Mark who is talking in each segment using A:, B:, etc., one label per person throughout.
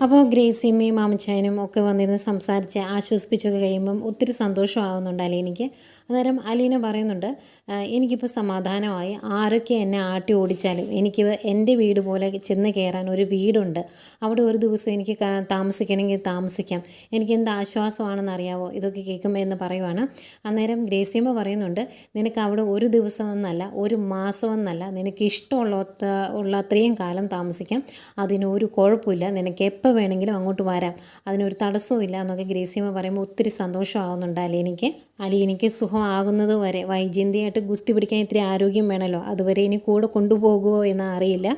A: അപ്പോൾ ഗ്രേസിയമ്മയും മാമച്ചായനും ഒക്കെ വന്നിരുന്ന് സംസാരിച്ച് ആശ്വസിപ്പിച്ചൊക്കെ കഴിയുമ്പം ഒത്തിരി സന്തോഷമാകുന്നുണ്ട് അലീനയ്ക്ക് അന്നേരം അലീന പറയുന്നുണ്ട് "ആ, എനിക്കിപ്പോൾ സമാധാനമായി. ആരൊക്കെ എന്നെ ആട്ടി ഓടിച്ചാലും എനിക്ക് എന്റെ വീട് പോലെ ചെന്ന് കയറാൻ ഒരു വീടുണ്ട്. അവിടെ ഒരു ദിവസം എനിക്ക് താമസിക്കണമെങ്കിൽ താമസിക്കാം. എനിക്ക് എന്ത് ആശ്വാസമാണെന്ന് അറിയാവോ ഇതൊക്കെ കേൾക്കുമ്പോൾ എന്ന് പറയുവാണ്. അന്നേരം ഗ്രേസിയമ്മ പറയുന്നുണ്ട് നിനക്ക് അവിടെ ഒരു ദിവസം എന്നല്ല ഒരു മാസം എന്നല്ല നിനക്ക് ഇഷ്ടമുള്ള ഉള്ള അത്രയും കാലം താമസിക്കാം. അതിനൊരു കുഴപ്പമില്ല. നിനക്ക് എപ്പോൾ വേണമെങ്കിലും അങ്ങോട്ട് വരാം. അതിനൊരു തടസ്സവും ഇല്ല എന്നൊക്കെ ഗ്രേസിയമ്മ പറയുമ്പോൾ ഒത്തിരി സന്തോഷമാകുന്നുണ്ട് അലീനയ്ക്ക്. അലീനയ്ക്ക് സുഖമാകുന്നത് വരെ വൈജയന്തിയായിട്ട് ഗുസ്തി പിടിക്കാൻ ഇത്തിരി ആരോഗ്യം വേണമല്ലോ. അതുവരെ ഇനി കൂടെ കൊണ്ടുപോകുമോ എന്ന് അറിയില്ല.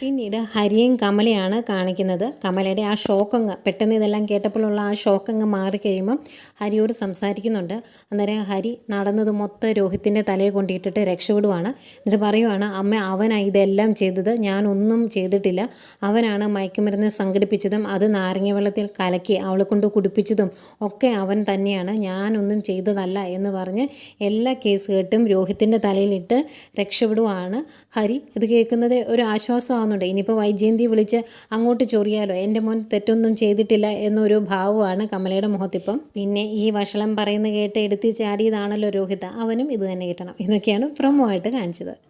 A: പിന്നീട് ഹരിയും കമലയാണ് കാണിക്കുന്നത്. കമലയുടെ ആ ഷോക്കങ്ങ് പെട്ടെന്ന് ഇതെല്ലാം കേട്ടപ്പോഴുള്ള ആ ഷോക്കങ്ങ് മാറിക്കഴിയുമ്പം ഹരിയോട് സംസാരിക്കുന്നുണ്ട്. അന്നേരം ഹരി നടന്നത് മൊത്തം രോഹിത്തിന്റെ തലയെ കൊണ്ടിട്ടിട്ട് രക്ഷപ്പെടുവാണ്. എന്നിട്ട് പറയുവാണ് അമ്മ അവനാണ് ഇതെല്ലാം ചെയ്തത്. ഞാനൊന്നും ചെയ്തിട്ടില്ല. അവനാണ് മയക്കുമരുന്ന് സംഘടിപ്പിച്ചതും അത് നാരങ്ങ വെള്ളത്തിൽ കലക്കി അവളെ കൊണ്ട് കുടിപ്പിച്ചതും ഒക്കെ അവൻ തന്നെയാണ്. ഞാനൊന്നും ചെയ്തതല്ല. എന്ന് പറഞ്ഞ് എല്ലാ കേസ് കേട്ടും രോഹിത്തിന്റെ തലയിലിട്ട് രക്ഷപ്പെടുവാണ്. ഹരി ഇത് കേൾക്കുന്നത് ഒരു ആശ്വാസമാകുന്നുണ്ട് ഇനിയിപ്പോൾ വൈജയന്തി വിളിച്ച് അങ്ങോട്ട് ചൊറിയാലോ? എന്റെ മോൻ തെറ്റൊന്നും ചെയ്തിട്ടില്ല എന്നൊരു ഭാവമാണ് കമലയുടെ മുഖത്തിപ്പം. പിന്നെ ഈ വഷളം പറയുന്ന കേട്ട് എടുത്ത് ചാടിയതാണല്ലോ രോഹിത്. അവനും ഇത് തന്നെ കിട്ടണം. ഇതൊക്കെയാണ് പ്രൊമോ ആയിട്ട് കാണിച്ചത്.